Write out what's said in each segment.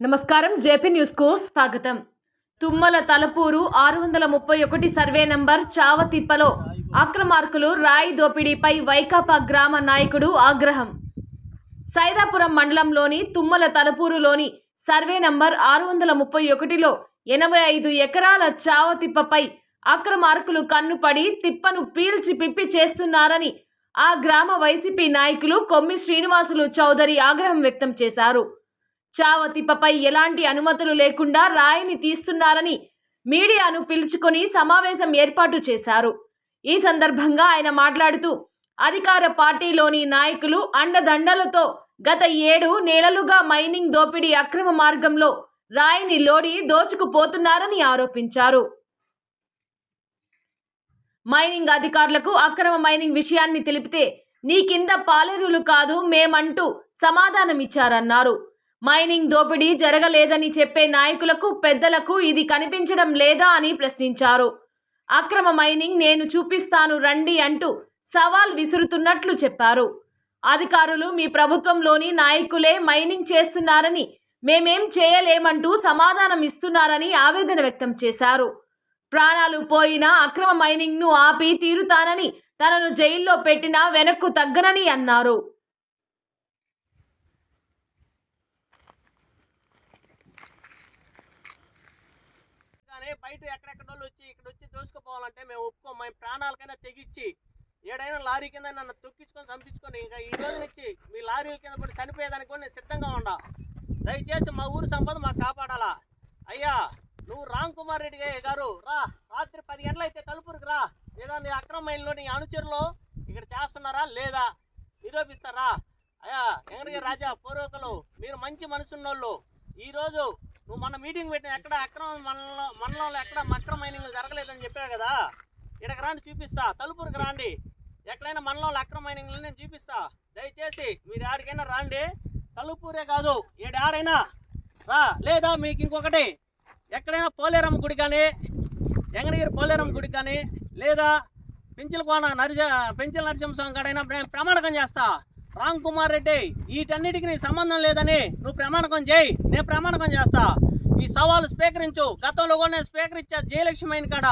నమస్కారం. జేపీ న్యూస్కు స్వాగతం. తుమ్మల తలపూరు ఆరు వందల ముప్పై ఒకటి సర్వే నంబర్ చావతిప్పలో అక్రమార్కులు రాయి దోపిడీపై వైకాపా గ్రామ నాయకుడు ఆగ్రహం. సైదాపురం మండలంలోని తుమ్మల తలపూరులోని సర్వే నంబర్ ఆరు వందల ముప్పై ఒకటిలో ఎనభై ఐదు ఎకరాల చావ తిప్పపై అక్రమార్కులు కన్నుపడి తిప్పను పీల్చి పిప్పి చేస్తున్నారని ఆ గ్రామ వైసీపీ నాయకులు కొమ్మి శ్రీనివాసులు చౌదరి ఆగ్రహం వ్యక్తం చేశారు. చావతిప్పపై ఎలాంటి అనుమతులు లేకుండా రాయిని తీస్తున్నారని మీడియాను పిలుచుకొని సమావేశం ఏర్పాటు చేశారు. ఈ సందర్భంగా ఆయన మాట్లాడుతూ అధికార పార్టీలోని నాయకులు అండదండలతో గత ఏడు నెలలుగా మైనింగ్ దోపిడీ అక్రమ మార్గంలో రాయిని లోడి దోచుకుపోతున్నారని ఆరోపించారు. మైనింగ్ అధికారులకు అక్రమ మైనింగ్ విషయాన్ని తెలిపితే నీ కింద పాలేరులు కాదు మేమంటూ సమాధానమిచ్చారన్నారు. మైనింగ్ దోపిడీ జరగలేదని చెప్పే నాయకులకు పెద్దలకు ఇది కనిపించడం లేదా అని ప్రశ్నించారు. అక్రమ మైనింగ్ నేను చూపిస్తాను రండి అంటూ సవాల్ విసురుతున్నట్లు చెప్పారు. అధికారులు మీ ప్రభుత్వంలోని నాయకులే మైనింగ్ చేస్తున్నారని మేమేం చేయలేమంటూ సమాధానం ఇస్తున్నారని ఆవేదన వ్యక్తం చేశారు. ప్రాణాలు పోయినా అక్రమ మైనింగ్ను ఆపి తీరుతానని తనను జైల్లో పెట్టినా వెనక్కు తగ్గనని అన్నారు. కానీ బయట ఎక్కడెక్కడ వాళ్ళు వచ్చి ఇక్కడ వచ్చి దోసుకుపోవాలంటే మేము ఒప్పుకోం మేము ప్రాణాలకైనా తెగిచ్చి ఏడైనా లారీ కింద నన్ను తొక్కించుకొని చంపించుకొని ఇంకా ఈ రోజు నుంచి మీ లారీల కింద పడి చనిపోయేదానికి కూడా నేను సిద్ధంగా ఉండా దయచేసి మా ఊరు సంపద మాకు కాపాడాలా? అయ్యా నువ్వు రామ్ కుమార్ రెడ్డి గారు రా రాత్రి పది గంటలు అయితే తలుపురికి రా. లేదా నీ అక్రమైన్లో నీ అనుచరులు ఇక్కడ చేస్తున్నారా లేదా? నిరూపిస్తారా? అయ్యా వెంకటగిరి రాజా పూర్వకులు మీరు మంచి మనసున్నోళ్ళు. ఈరోజు నువ్వు మన మీటింగ్ పెట్టిన ఎక్కడ అక్రమ మనలో మనలో ఎక్కడ మక్ర మైనింగ్ జరగలేదని చెప్పావు కదా? ఇక్కడికి రాండి చూపిస్తా. తలుపురికి రాండి. ఎక్కడైనా మనలో అక్రమ మైనింగ్ నేను చూపిస్తా. దయచేసి మీరు ఆడికైనా రాండి. తలుపూరే కాదు. ఏడు ఆడైనా రా. లేదా మీకు ఇంకొకటి. ఎక్కడైనా పోలేరమ్మ గుడి కానీ వెంకటగిరి పోలేరమ్మ గుడి కానీ లేదా పెంచిలకోన నరిజ పెంచిల నరసింహస్వామి కాడైనా ప్రమాణకం చేస్తా. రామ్ కుమార్ రెడ్డి వీటన్నిటికి నీకు సంబంధం లేదని నువ్వు ప్రమాణకం చేయి నేను ప్రమాణకం చేస్తా. ఈ సవాలు స్వీకరించు. గతంలో కూడా నేను స్వీకరించా జయలక్ష్మి అయిన కాడ.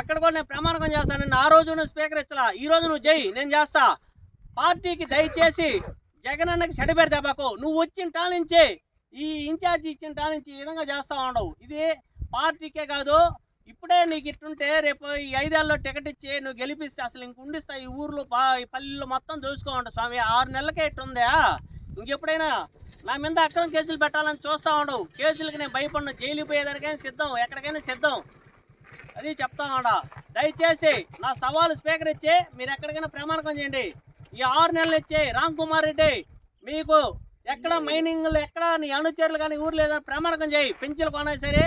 అక్కడ కూడా నేను ప్రమాణకం చేస్తాను. నేను ఆ రోజు నువ్వు స్వీకరించలా ఈ రోజు నువ్వు చేయి నేను చేస్తా. పార్టీకి దయచేసి జగన్ అన్నకి చెడబెడి దెబ్బకు నువ్వు వచ్చిన తా నుంచి ఈ ఇన్ఛార్జ్ ఇచ్చిన తా నుంచి ఈ విధంగా చేస్తా ఉండవు. ఇది పార్టీకే కాదు ఇప్పుడే నీకు ఇట్టుంటే రేపు ఈ ఐదేళ్ళలో టికెట్ ఇచ్చి నువ్వు గెలిపిస్తే అసలు ఇంక ఉండిస్తా ఈ ఊర్లో పా ఈ పల్లెల్లో మొత్తం చూసుకోమంట. స్వామి ఆరు నెలలకే ఇట్టుందా. ఇంకెప్పుడైనా నా మీద అక్రమ కేసులు పెట్టాలని చూస్తా ఉండవు. కేసులకి నేను భయపడిన. జైలు పోయేదానికైనా సిద్ధం. ఎక్కడికైనా సిద్ధం. అది చెప్తా ఉండా. దయచేసి నా సవాలు స్వీకరించి మీరు ఎక్కడికైనా ప్రమాణకం చేయండి. ఈ ఆరు నెలలు ఇచ్చి రామ్ కుమార్ రెడ్డి మీకు ఎక్కడ మైనింగ్లు ఎక్కడ నీ అనుచరులు కానీ ఊరు ఏదైనా ప్రమాణకం చేయి. పెంచులు కొనా సరే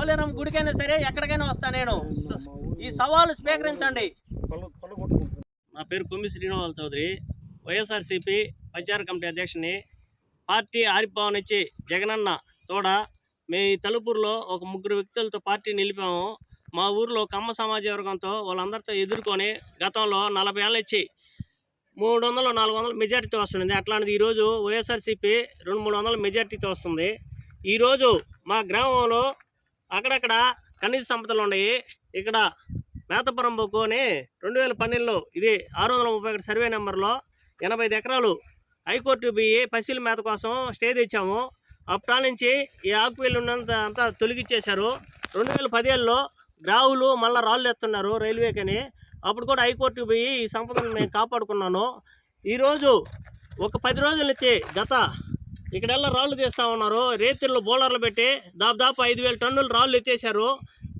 పోలేరం గుడికైనా సరే ఎక్కడికైనా వస్తా నేను. ఈ సవాలు స్వీకరించండి. నా పేరు కొమ్మి శ్రీనివాస చౌదరి. వైఎస్ఆర్సీపీ ప్రచార కమిటీ అధ్యక్షుని. పార్టీ ఆరిపోవన్ వచ్చి జగనన్న తోడ మేము ఈ తలుపూరులో ఒక ముగ్గురు వ్యక్తులతో పార్టీ నిలిపాము. మా ఊర్లో కమ్మ సమాజ వర్గంతో వాళ్ళందరితో ఎదుర్కొని గతంలో నలభై ఏళ్ళు ఇచ్చి మూడు వందలు నాలుగు వందలు మెజార్టీతో వస్తుంది. అట్లాంటిది ఈరోజు వైఎస్ఆర్సీపీ రెండు మూడు వందల మెజారిటీతో వస్తుంది. ఈరోజు మా గ్రామంలో అక్కడక్కడ ఖనిజ సంపదలు ఉన్నాయి. ఇక్కడ మేతపురం బొక్కు అని రెండు వేల పన్నెండులో ఇది ఆరు వందల ముప్పై ఒకటి సర్వే నెంబర్లో ఎనభై ఐదు ఎకరాలు హైకోర్టు పోయి పసిల మేత కోసం స్టే తెచ్చాము. అప్పటి నుంచి ఈ ఆకుపీలు ఉన్నంత అంతా తొలగిచ్చేశారు. రెండు వేల పదిహేడులో గ్రావులు మళ్ళీ రాళ్ళు ఎత్తున్నారు రైల్వేకని. అప్పుడు కూడా హైకోర్టుకు పోయి ఈ సంపదను మేము కాపాడుకున్నాను. ఈరోజు ఒక పది రోజుల నుంచి గత ఇక్కడెల్లా రాళ్ళు తీస్తా ఉన్నారు రేతిళ్ళు బోలర్లు పెట్టి దాదాపు ఐదు వేల టన్నులు రాళ్ళు ఎత్తేసారు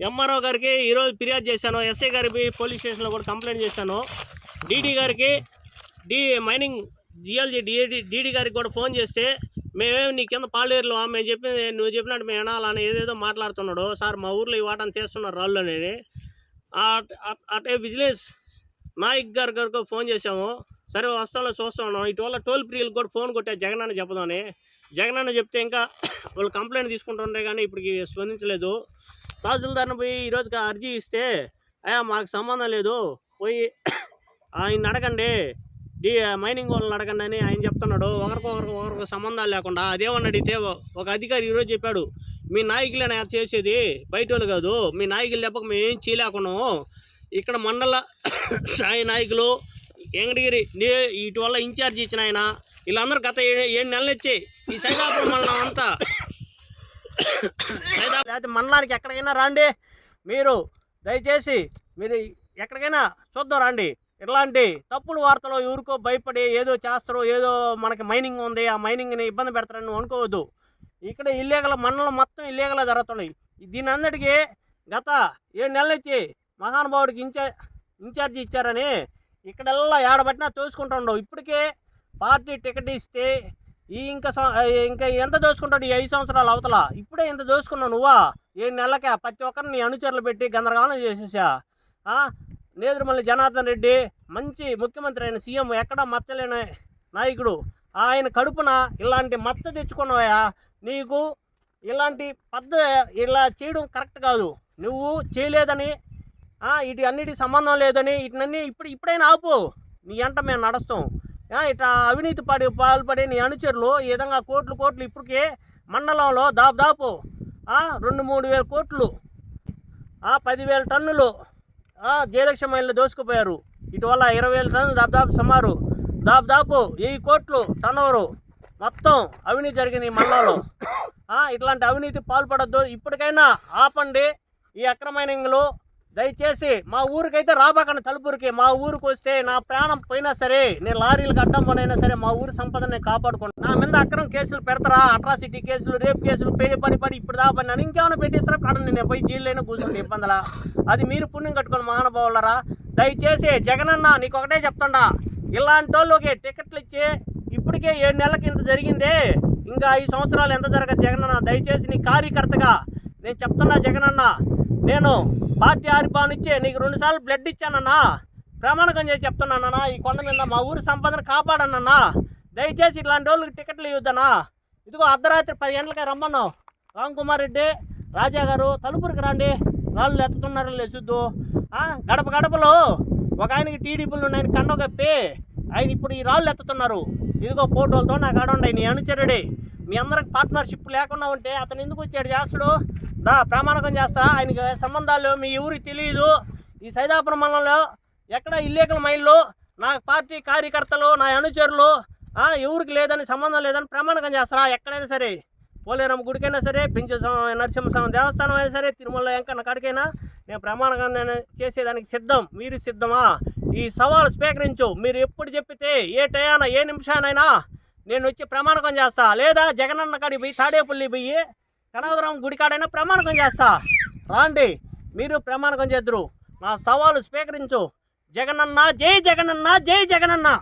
ఎంఆర్ఓ గారికి ఈరోజు ఫిర్యాదు చేశాను. ఎస్ఐ గారికి పోలీస్ స్టేషన్లో కూడా కంప్లైంట్ చేశాను. డీడీ గారికి D mining G L G D A D DD గారికి కూడా ఫోన్ చేస్తే మేమేమి నీ కింద పాలేరులో మేము చెప్పి నువ్వు చెప్పినట్టు మేము వినాలని ఏదేదో మాట్లాడుతున్నాడు. సార్ మా ఊర్లో ఈ వాటని తీస్తున్నారు రాళ్ళు అనేది. అటే విజిలెన్స్ నాయక్ గారి గారికి ఫోన్ చేశాము. సరే వస్తాలో చూస్తా ఉన్నాం. ఇటీవల టోల్ ఫ్రీలకు కూడా ఫోన్ కొట్టా జగన్ అన్న చెప్పదామని జగన్ అన్న చెప్తే ఇంకా వాళ్ళు కంప్లైంట్ తీసుకుంటుండే కానీ ఇప్పటికి స్పందించలేదు. తహసీల్దార్ని పోయి ఈరోజు అర్జీ ఇస్తే అయ్యా మాకు సంబంధం లేదు. పోయి ఆయన అడగండి. డి మైనింగ్ వాళ్ళని అడగండి అని ఆయన చెప్తున్నాడు. ఒకరికొకరికి ఒకరికి సంబంధాలు లేకుండా. అదేమని అడిగితే ఒక అధికారి ఈరోజు చెప్పాడు. మీ నాయకులేనా చేసేది బయట వాళ్ళు కాదు. మీ నాయకులు చెప్పక మేము ఏం చేయలేకున్నాము. ఇక్కడ మండల స్థాయి నాయకులు వెంకటగిరి నే ఇటీవల ఇన్ఛార్జ్ ఇచ్చిన ఆయన. వీళ్ళందరూ గత ఏడు నెలలు ఇచ్చి ఈ సైదాపురం మండలం అంతా సైదా- లేకపోతే మండలానికి ఎక్కడికైనా రండి. మీరు దయచేసి మీరు ఎక్కడికైనా చూద్దాం రండి. ఇట్లాంటి తప్పుడు వార్తలు ఎవరికో భయపడి ఏదో చేస్తారో ఏదో మనకి మైనింగ్ ఉంది ఆ మైనింగ్ని ఇబ్బంది పెడతారని అనుకోవద్దు. ఇక్కడ ఇల్లీగల మండలం మొత్తం ఇల్లీగల జరుగుతున్నాయి. దీని అందరికీ గత ఏడు నెలలు ఇచ్చి మహానుభావుడికి ఇన్ఛార్జ్ ఇన్ఛార్జి ఇచ్చారని ఇక్కడల్లా ఏడబట్టినా తోసుకుంటుండవు. ఇప్పటికే పార్టీ టికెట్ ఇస్తే ఈ ఇంకా ఇంకా ఎంత దోసుకుంటాడు ఈ ఐదు సంవత్సరాలు అవతల? ఇప్పుడే ఇంత దోసుకున్నావు నువ్వా? ఏడు నెలలకే ప్రతి ఒక్కరిని అనుచరులు పెట్టి గందరగోళం చేసేసా? నేదురుమల్లి జనార్దన్ రెడ్డి మంచి ముఖ్యమంత్రి అయిన సీఎం ఎక్కడా మచ్చలేని నాయకుడు. ఆయన కడుపున ఇలాంటి మచ్చ తెచ్చుకున్నావా నీకు ఇలాంటి పద్ధ ఇలా చేయడం కరెక్ట్ కాదు. నువ్వు చేయలేదని ఇటు అన్నిటికి సంబంధం లేదని ఇటునన్నీ ఇప్పుడు ఇప్పుడైనా ఆపు. నీ అంట మేము నడుస్తాం. ఇట్లా అవినీతి పడి పాల్పడే నీ అనుచరులు ఈ విధంగా కోట్లు కోట్లు ఇప్పటికే మండలంలో దాదాపు రెండు మూడు వేల కోట్లు. ఆ, పదివేల టన్నులు. ఆ, మైళ్ళు దోసుకుపోయారు. ఇటువల్ల ఇరవై వేల టన్నులు దాదాపు సుమారు. దాదాపు వెయ్యి కోట్లు టన్నవరు మొత్తం అవినీతి జరిగింది ఈ మండలంలో. ఇట్లాంటి అవినీతి పాల్పడద్దు. ఇప్పటికైనా ఆపండి. ఈ అక్రమైనంలో దయచేసి మా ఊరికైతే రాబాకండి తలుపురికి మా ఊరికి వస్తే నా ప్రాణం పోయినా సరే నేను లారీలకు అడ్డం పోనైనా సరే మా ఊరి సంపదని నేను కాపాడుకుంటాను నా మీద అక్రమ కేసులు పెడతారా? అట్రాసిటీ కేసులు రేప్ కేసులు పెరి పడి పడి ఇప్పుడు దాకా నన్ను ఇంకేమైనా పెట్టేస్తారా? అక్కడ నేను పోయి జైల్లో కూర్చుంటే ఇబ్బందులా? అది మీరు పుణ్యం కట్టుకొని మహానుభావులరా దయచేసి జగనన్న నీకు ఒకటే చెప్తాడా ఇలాంటి వాళ్ళకి టికెట్లు ఇచ్చి ఇప్పటికే ఏడు నెలలకి ఇంత జరిగిందే ఇంకా ఐదు సంవత్సరాలు ఎంత జరగదు జగనన్న దయచేసి నీ కార్యకర్తగా నేను చెప్తున్నా జగనన్న నేను పార్టీ ఆరిపాన్ ఇచ్చే నీకు రెండుసార్లు బ్లడ్ ఇచ్చానన్నా. ప్రమాణకం చేసి చెప్తున్నానన్నా. ఈ కొండ మీద మా ఊరి సంపదను కాపాడనన్నా. దయచేసి ఇట్లాంటి రోజులకు టికెట్లు ఇవ్వద్దనా ఇదిగో అర్ధరాత్రి పది గంటలకే రమ్మన్నావు. రామ్ కుమార్ రెడ్డి రాజా గారు తలుపురికి రండి. రాళ్ళు ఎత్తుతున్నారో లేచుద్దు గడప గడపలో ఒక ఆయనకి టీడీపీలు ఉన్నాయని కండ కప్పి ఆయన ఇప్పుడు ఈ రాళ్ళు ఎత్తుతున్నారు. ఇదిగో ఫోటోలతో నాకు ఆడండి నీ అనుచరుడే. మీ అందరికి పార్ట్నర్షిప్ లేకుండా ఉంటే అతను ఎందుకు వచ్చాడు? చేస్తాడు? దా ప్రామాణికం చేస్తా ఆయనకి సంబంధాలు మీ ఊరికి తెలియదు ఈ సైదాపురం మండలంలో ఎక్కడ ఇల్లీగల్ మైళ్ళు నా పార్టీ కార్యకర్తలు నా అనుచరులు ఎవరికి లేదని సంబంధం లేదని ప్రమాణకం చేస్తారా? ఎక్కడైనా సరే పోలేరమ్మ గుడికైనా సరే పెంచ నరసింహస్వామి దేవస్థానం అయినా సరే తిరుమల వెంకన్న కాడికైనా నేను ప్రమాణకం నేను చేసేదానికి సిద్ధం. మీరు సిద్ధమా? ఈ సవాలు స్వీకరించు. మీరు ఎప్పుడు చెప్పితే ఏ టయాన ఏ నిమిషానైనా నేను వచ్చి ప్రమాణకం చేస్తా. లేదా జగనన్న కాడికి పోయి తాడేపల్లి పోయి కనకదురం గుడికాడైనా ప్రమాణకం చేస్తా. రాండి మీరు ప్రమాణకం చేద్దరు. నా సవాలు స్వీకరించు. జగనన్న జై జగనన్న జై జగనన్న.